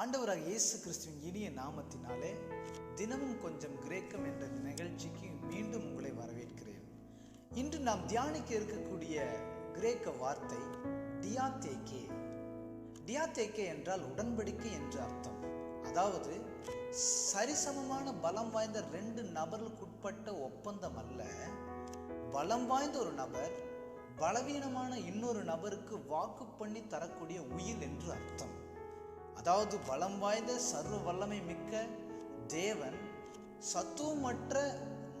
ஆண்டவராக இயேசு கிறிஸ்துவின் இனிய நாமத்தினாலே தினமும் கொஞ்சம் கிரேக்கம் என்ற நிகழ்ச்சிக்கு மீண்டும் உங்களை வரவேற்கிறேன். இன்று நாம் தியானிக்க இருக்கக்கூடிய கிரேக்க வார்த்தை டியாத்தேக்கே. டியாத்தேக்கே என்றால் உடன்படிக்கை என்று அர்த்தம். அதாவது சரிசமமான பலம் வாய்ந்த ரெண்டு நபர்களுக்குட்பட்ட ஒப்பந்தம் அல்ல. பலம் வாய்ந்த ஒரு நபர் பலவீனமான இன்னொரு நபருக்கு வாக்கு பண்ணி தரக்கூடிய உயில் என்று அர்த்தம். அதாவது பலம் வாய்ந்த சர்வ வல்லமை மிக்க தேவன் சத்துவமற்ற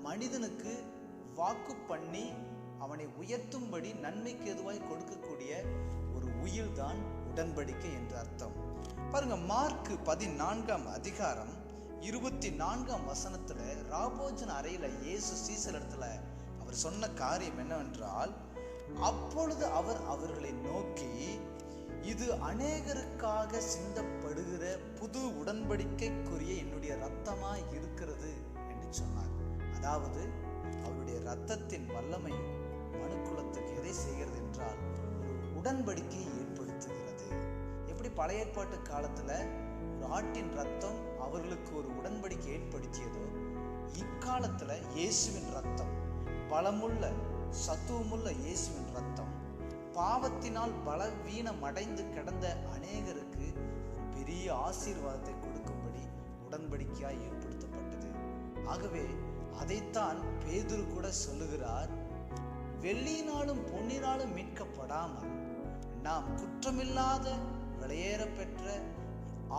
மனிதனுக்கு வாக்கு பண்ணி அவனை உயர்த்தும்படி நன்மைக்கு எதுவாய் கொடுக்கக்கூடிய ஒரு உயிர்தான் உடன்படிக்கை என்று அர்த்தம். பாருங்க மார்க் பதினான்காம் அதிகாரம் இருபத்தி நான்காம் வசனத்துல ராபோஜன் அறையில இயேசு சீசரிடத்துல அவர் சொன்ன காரியம் என்னவென்றால் அப்பொழுது அவர் அவர்களை நோக்கி இது அநேகருக்காக சிந்தப்படுகிற புது உடன்படிக்கைக்குரிய என்னுடைய ரத்தமாக இருக்கிறது என்று சொன்னார். அதாவது அவருடைய ரத்தத்தின் வல்லமை மனுக்குலத்துக்கு எதை செய்கிறது என்றால் ஒரு உடன்படிக்கையை ஏற்படுத்துகிறது. எப்படி பழைய ஏற்பாட்டு காலத்துல ஒரு ஆட்டின் ரத்தம் அவர்களுக்கு ஒரு உடன்படிக்கை ஏற்படுத்தியதோ இக்காலத்துல இயேசுவின் ரத்தம் பலமுள்ள சத்துவமுள்ள இயேசுவின் ரத்தம் பாவத்தினால் பலவீனம் அடைந்து கிடந்த அநேகருக்கு ஒரு பெரிய ஆசீர்வாதத்தை கொடுக்கும்படி உடன்படிக்கையாய் ஏற்படுத்தப்பட்டது. ஆகவே அதைத்தான் பேதுரு கூட சொல்லுகிறார் வெள்ளியினாலும் பொன்னினாலும் மீட்கப்படாமல் நாம் குற்றமில்லாத விலையேற பெற்ற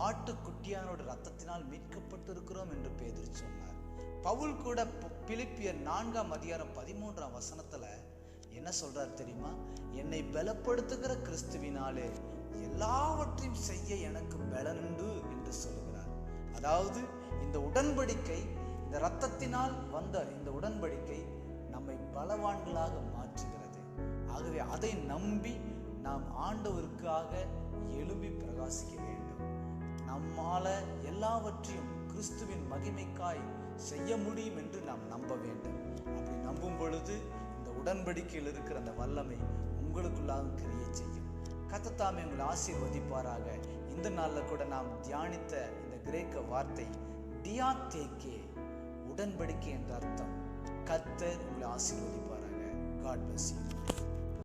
ஆட்டுக்குட்டியானோட ரத்தத்தினால் மீட்கப்பட்டிருக்கிறோம் என்று பேதுரு சொன்னார். பவுல் கூட பிலிப்பிய நான்காம் அதிகாரம் பதிமூன்றாம் வசனத்துல என்ன சொல்றார் தெரியுமா? என்னை பலப்படுத்துகிற கிறிஸ்துவினாலே எல்லாவற்றையும் செய்ய எனக்கு பலனுண்டு என்று சொல்லுகிறார். அதாவது இந்த உடன்படிக்கை இந்த இரத்தத்தினால் வந்த இந்த உடன்படிக்கை நம்மை பலவான்களாக மாற்றுகிறது. ஆகவே அதை நம்பி நாம் ஆண்டவருக்காக எழும்பி பிரகாசிக்க வேண்டும். நம்மால எல்லாவற்றையும் கிறிஸ்துவின் மகிமைக்காய் செய்ய முடியும் என்று நாம் நம்ப வேண்டும். அப்படி நம்பும் பொழுது உடன்படிக்கையில் இருக்கிற அந்த வல்லமை உங்களுக்குள்ளாக கிரிய செய்யும். கத்தத்தாமே உங்களை ஆசீர்வதிப்பாராக. இந்த நாளில் கூட நாம் தியானித்த இந்த கிரேக்க வார்த்தை டியாத்தேக்கே உடன்படிக்கை என்ற அர்த்தம். கத்தர் உங்களை ஆசீர்வதிப்பாராக. God bless you